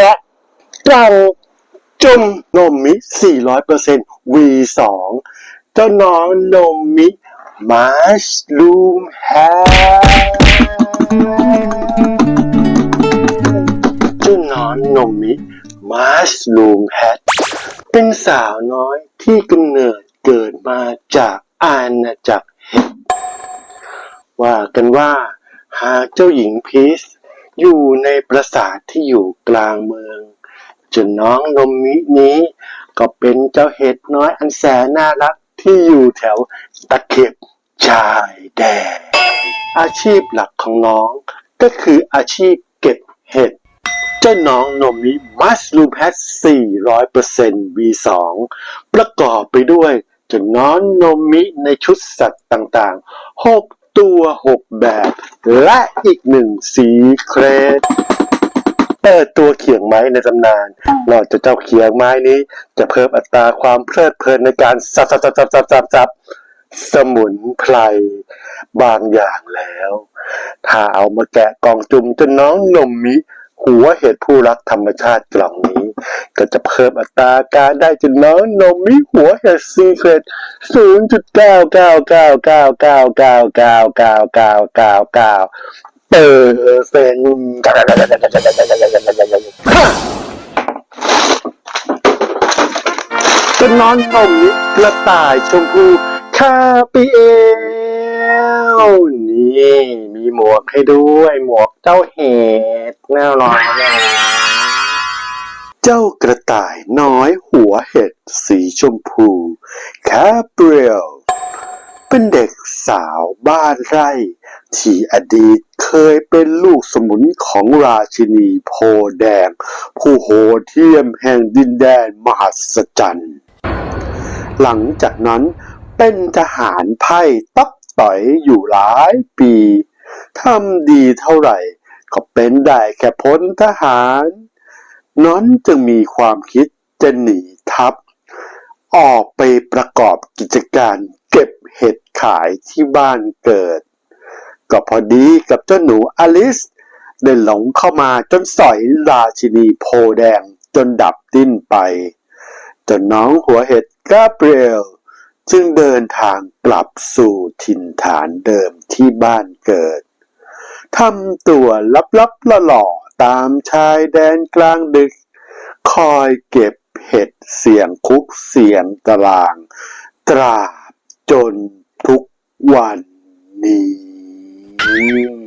แกะกล่องจุ่มนมมิ 400% V2 เจ้าน้องนมมิมัชลูมแฮเจ้าน้องนมมิมัชลูมแฮเป็นสาวน้อยที่กำเนิดเกิดมาจากอาณาจักรเห็ดว่ากันว่าหากเจ้าหญิงพีช อยู่ในปราสาทที่อยู่กลางเมือง จนน้องนมมินี้ ก็เป็นเจ้าเห็ดน้อยอันแสนน่ารักที่อยู่แถวตะเข็บชายแดนอาชีพหลักของน้องก็คืออาชีพเก็บเห็ดเจ้าน้องนมมิมัสลูมแพท400% V2 ประกอบไปด้วยเจ้าน้องนมมิในชุดสัตว์ต่างๆ6 ตัว6แบบ และอีกหนึ่งสีเครดเปิดตัวเขียงไม้ในตำนานนอกจากเจ้าเขียงไม้นี้ จะเพิ่มอัตราความเพลิดเพลินในการสับสับสับสับสับสับสับสมุนไพรบางอย่างแล้ว ถ้าเอามาแกะกล่องจุ่มจนน้องนมมิ หัวเห็ดผู้รักธรรมชาติกล่อง ก็จะเพิ่มอัตราการได้จากน้องนมมีหัวแห่ซีเครต0.99999999999เปอร์เซ็นต์ก็นอนนมนิกระต่ายชมพูคาปิเอลนี่ มีหมวกให้ด้วย หมวกเจ้าเห็ดแน่นอนแน่ เจ้ากระต่ายน้อยหัวเห็ดสีชมพูแคาเรียลเป็นเด็กสาวบ้านไร่ ที่อดีตเคยเป็นลูกสมุนของราชินีโพแดง ผู้โหดเที่ยมแห่งดินแดนมหัศจรรย์หลังจากนั้นเป็นทหารไพ่ตับต่อยอยู่หลายปีทำดีเท่าไหร่ ก็เป็นได้แค่พ้นทหาร น้อนจึงมีความคิดจะหนีทัพออกไปประกอบกิจการเก็บเห็ดขายที่บ้านเกิด ก็พอดีกับเจ้าหนูอลิสได้หลงเข้ามาจนสอยราชินีโพแดงจนดับดิ้นไป จนน้องหัวเห็ดกาเบรียลจึงเดินทางกลับสู่ถิ่นฐานเดิมที่บ้านเกิดทำตัวลับๆหล่อ ตามชายแดนกลางดึก คอยเก็บเห็ดเสียงคุกเสียงตาราง ตราบจนทุกวันนี้